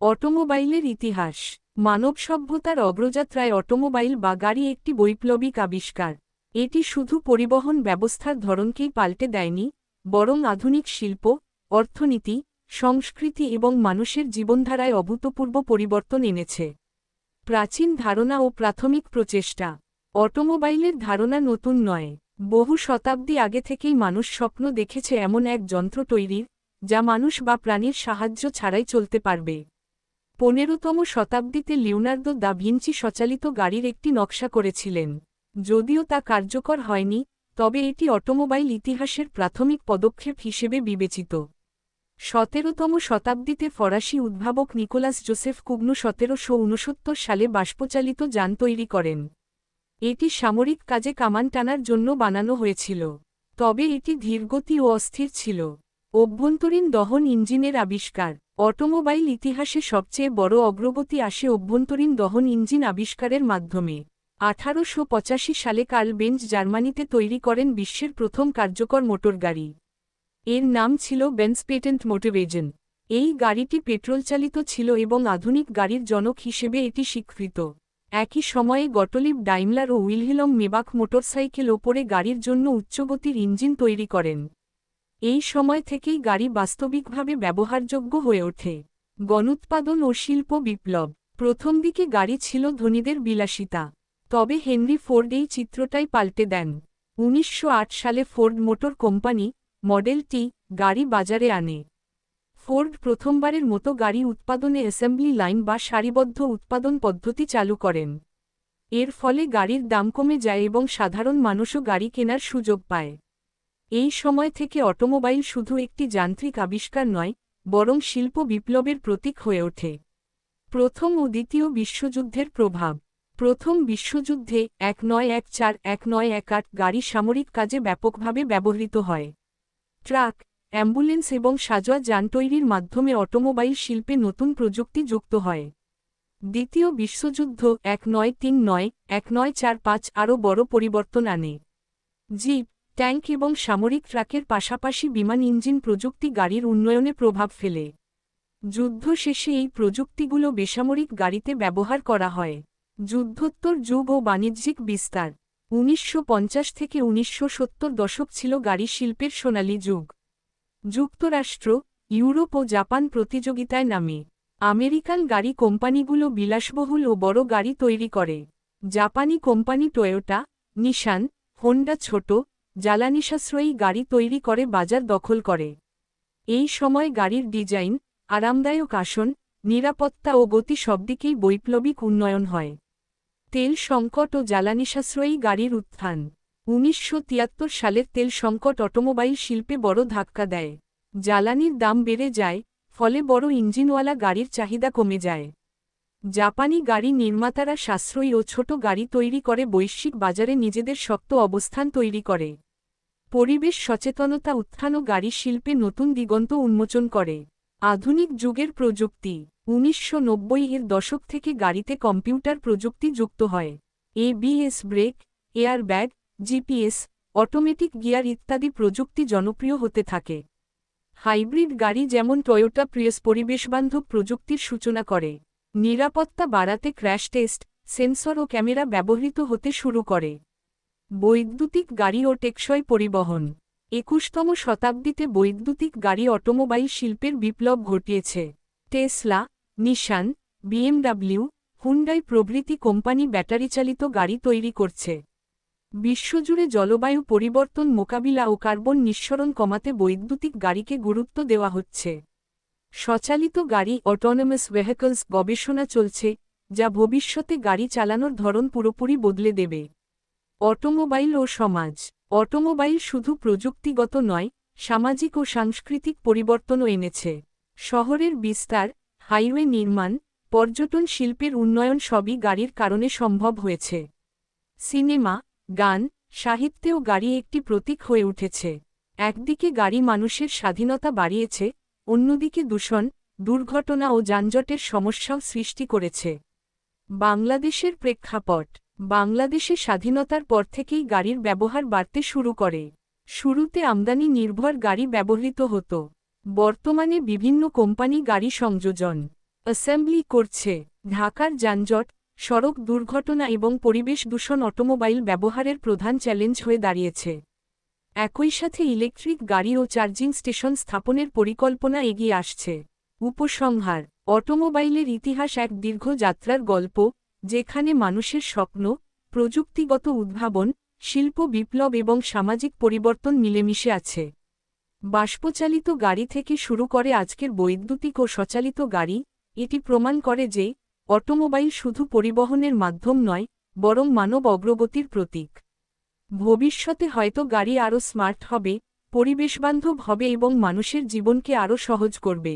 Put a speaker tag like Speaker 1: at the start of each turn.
Speaker 1: অটোমোবাইলের ইতিহাস। মানব সভ্যতার অগ্রযাত্রায় অটোমোবাইল বা গাড়ি একটি বৈপ্লবিক আবিষ্কার। এটি শুধু পরিবহন ব্যবস্থার ধরনকেই পাল্টে দেয়নি, বরং আধুনিক শিল্প, অর্থনীতি, সংস্কৃতি এবং মানুষের জীবনধারায় অভূতপূর্ব পরিবর্তন এনেছে। প্রাচীন ধারণা ও প্রাথমিক প্রচেষ্টা। অটোমোবাইলের ধারণা নতুন নয়। বহু শতাব্দী আগে থেকেই মানুষ স্বপ্ন দেখেছে এমন এক যন্ত্র তৈরির, যা মানুষ বা প্রাণীর সাহায্য ছাড়াই চলতে পারবে। পনেরোতম শতাব্দীতে লিওনার্দো দা ভিঞ্চি সচালিত গাড়ির একটি নকশা করেছিলেন। যদিও তা কার্যকর হয়নি, তবে এটি অটোমোবাইল ইতিহাসের প্রাথমিক পদক্ষেপ হিসেবে বিবেচিত। সতেরোতম শতাব্দীতে ফরাসি উদ্ভাবক নিকোলাস জোসেফ কুগনু সতেরোশো উনসত্তর সালে বাষ্পচালিত যান তৈরি করেন। এটি সামরিক কাজে কামান টানার জন্য বানানো হয়েছিল। তবে এটি ধীরগতি ও অস্থির ছিল। অভ্যন্তরীণ দহন ইঞ্জিনের আবিষ্কার। অটোমোবাইল ইতিহাসে সবচেয়ে বড় অগ্রগতি আসে অভ্যন্তরীণ দহন ইঞ্জিন আবিষ্কারের মাধ্যমে। আঠারোশো পঁচাশি সালে কার্ল বেঞ্চ জার্মানিতে তৈরি করেন বিশ্বের প্রথম কার্যকর মোটরগাড়ি এর নাম ছিল বেন্স পেটেন্ট মোটিভেজন এই গাড়িটি পেট্রোলচালিত ছিল এবং আধুনিক গাড়ির জনক হিসেবে এটি স্বীকৃত। একই সময়ে গটলিপ ডাইমলার ও উইলহিলম মেবাক মোটরসাইকেল ওপরে গাড়ির জন্য উচ্চগতির ইঞ্জিন তৈরি করেন। এই সময় থেকেই গাড়ি বাস্তবিকভাবে ব্যবহারযোগ্য হয়ে ওঠে। গণুৎপাদন ও শিল্প বিপ্লব। প্রথম দিকে গাড়ি ছিল ধনীদের বিলাসিতা। তবে হেনরি ফোর্ড এই চিত্রটাই পাল্টে দেন। উনিশশো আট সালে Ford motor company, model T, গাড়ি বাজারে আনে। ফোর্ড প্রথমবারের মতো গাড়ি উৎপাদনে অ্যাসেম্বলি লাইন বা সারিবদ্ধ উৎপাদন পদ্ধতি চালু করেন। এর ফলে গাড়ির দাম কমে যায় এবং সাধারণ মানুষও গাড়ি কেনার সুযোগ পায়। এই সময় থেকে অটোমোবাইল শুধু একটি যান্ত্রিক আবিষ্কার নয়, বরং শিল্প বিপ্লবের প্রতীক হয়ে ওঠে। প্রথম ও দ্বিতীয় বিশ্বযুদ্ধের প্রভাব। প্রথম বিশ্বযুদ্ধে এক নয় এক চার এক নয় এক আট গাড়ি সামরিক কাজে ব্যাপকভাবে ব্যবহৃত হয়। ট্রাক, অ্যাম্বুলেন্স এবং সাজোয়া যান তৈরির মাধ্যমে অটোমোবাইল শিল্পে নতুন প্রযুক্তি যুক্ত হয়। দ্বিতীয় বিশ্বযুদ্ধ এক নয় তিন নয় এক নয় চার পাঁচ আরও বড় পরিবর্তন আনে। জিপ ট্যাঙ্ক এবং সামরিক ট্রাকের পাশাপাশি বিমান ইঞ্জিন প্রযুক্তি গাড়ির উন্নয়নে প্রভাব ফেলে। যুদ্ধ শেষে এই প্রযুক্তিগুলো বেসামরিক গাড়িতে ব্যবহার করা হয়। যুদ্ধোত্তর যুগ ও বাণিজ্যিক বিস্তার। উনিশশো পঞ্চাশ থেকে উনিশশো সত্তর দশক ছিল গাড়ি শিল্পের সোনালী যুগ। যুক্তরাষ্ট্র, ইউরোপ ও জাপান প্রতিযোগিতায় নামে। আমেরিকান গাড়ি কোম্পানিগুলো বিলাসবহুল ও বড় গাড়ি তৈরি করে। জাপানি কোম্পানি টয়োটা নিশান হোন্ডা ছোট জ্বালানি সাশ্রয়ী গাড়ি তৈরি করে, বাজার দখল করে। এই সময় গাড়ির ডিজাইন, আরামদায়ক আসন, নিরাপত্তা ও গতি সবদিকেই বৈপ্লবিক উন্নয়ন হয়। তেল সংকট ও জ্বালানি সাশ্রয়ী গাড়ির উত্থান। উনিশশো তিয়াত্তর সালের তেল সংকট অটোমোবাইল শিল্পে বড় ধাক্কা দেয়। জ্বালানির দাম বেড়ে যায়, ফলে বড় ইঞ্জিনওয়ালা গাড়ির চাহিদা কমে যায়। জাপানি গাড়ি নির্মাতারা সাশ্রয়ী ও ছোট গাড়ি তৈরি করে, বৈশ্বিক বাজারে নিজেদের শক্ত অবস্থান তৈরি করে। পরিবেশ সচেতনতা উত্থান ও গাড়ি শিল্পে নতুন দিগন্ত উন্মোচন করে। আধুনিক যুগের প্রযুক্তি। উনিশশো নব্বই এর দশক থেকে গাড়িতে কম্পিউটার প্রযুক্তি যুক্ত হয়। ABS brake, airbag, GPS, automatic gear ইত্যাদি প্রযুক্তি জনপ্রিয় হতে থাকে। হাইব্রিড গাড়ি যেমন টয়োটা প্রিয়স পরিবেশবান্ধব প্রযুক্তির সূচনা করে। নিরাপত্তা বাড়াতে ক্র্যাশ টেস্ট, সেন্সর ও ক্যামেরা ব্যবহৃত হতে শুরু করে। বৈদ্যুতিক গাড়ি ও টেকসই পরিবহন। একুশতম শতাব্দীতে বৈদ্যুতিক গাড়ি অটোমোবাইল শিল্পের বিপ্লব ঘটিয়েছে। টেসলা, নিশান, বিএমডাব্লিউ, হুন্ডাই প্রভৃতি কোম্পানি ব্যাটারিচালিত গাড়ি তৈরি করছে। বিশ্বজুড়ে জলবায়ু পরিবর্তন মোকাবিলা ও কার্বন নিঃসরণ কমাতে বৈদ্যুতিক গাড়িকে গুরুত্ব দেওয়া হচ্ছে। স্বচালিত গাড়ি অটোনমাস ভেহিকলস গবেষণা চলছে, যা ভবিষ্যতে গাড়ি চালানোর ধরন পুরোপুরি বদলে দেবে। অটোমোবাইল ও সমাজ। অটোমোবাইল শুধু প্রযুক্তিগত নয়, সামাজিক ও সাংস্কৃতিক পরিবর্তনও এনেছে। শহরের বিস্তার, হাইওয়ে নির্মাণ, পর্যটন শিল্পের উন্নয়ন সবই গাড়ির কারণে সম্ভব হয়েছে। সিনেমা, গান, সাহিত্যেও গাড়ি একটি প্রতীক হয়ে উঠেছে। একদিকে গাড়ি মানুষের স্বাধীনতা বাড়িয়েছে, অন্যদিকে দূষণ, দুর্ঘটনা ও যানজটের সমস্যাও সৃষ্টি করেছে। বাংলাদেশের প্রেক্ষাপট বাংলাদেশে স্বাধীনতার পর থেকেই গাড়ির ব্যবহার বাড়তে শুরু করে। শুরুতে আমদানি নির্ভর গাড়ি ব্যবহৃত হতো। বর্তমানে বিভিন্ন কোম্পানি গাড়ি সংযোজন, অ্যাসেম্বলি করছে। ঢাকার যানজট, সড়ক দুর্ঘটনা এবং পরিবেশ দূষণ অটোমোবাইল ব্যবহারের প্রধান চ্যালেঞ্জ হয়ে দাঁড়িয়েছে। একই সাথে ইলেকট্রিক গাড়ি ও চার্জিং স্টেশন স্থাপনের পরিকল্পনা এগিয়ে আসছে। উপসংহার, অটোমোবাইলের ইতিহাস এক দীর্ঘ যাত্রার গল্প যেখানে মানুষের স্বপ্ন, প্রযুক্তিগত উদ্ভাবন, শিল্প বিপ্লব এবং সামাজিক পরিবর্তন মিলেমিশে আছে। বাষ্পচালিত গাড়ি থেকে শুরু করে আজকের বৈদ্যুতিক ও স্বচালিত গাড়ি, এটি প্রমাণ করে যে, অটোমোবাইল শুধু পরিবহনের মাধ্যম নয়, বরং মানব অগ্রগতির প্রতীক। ভবিষ্যতে হয়তো গাড়ি আরও স্মার্ট হবে, পরিবেশবান্ধব হবে এবং মানুষের জীবনকে আরও সহজ করবে।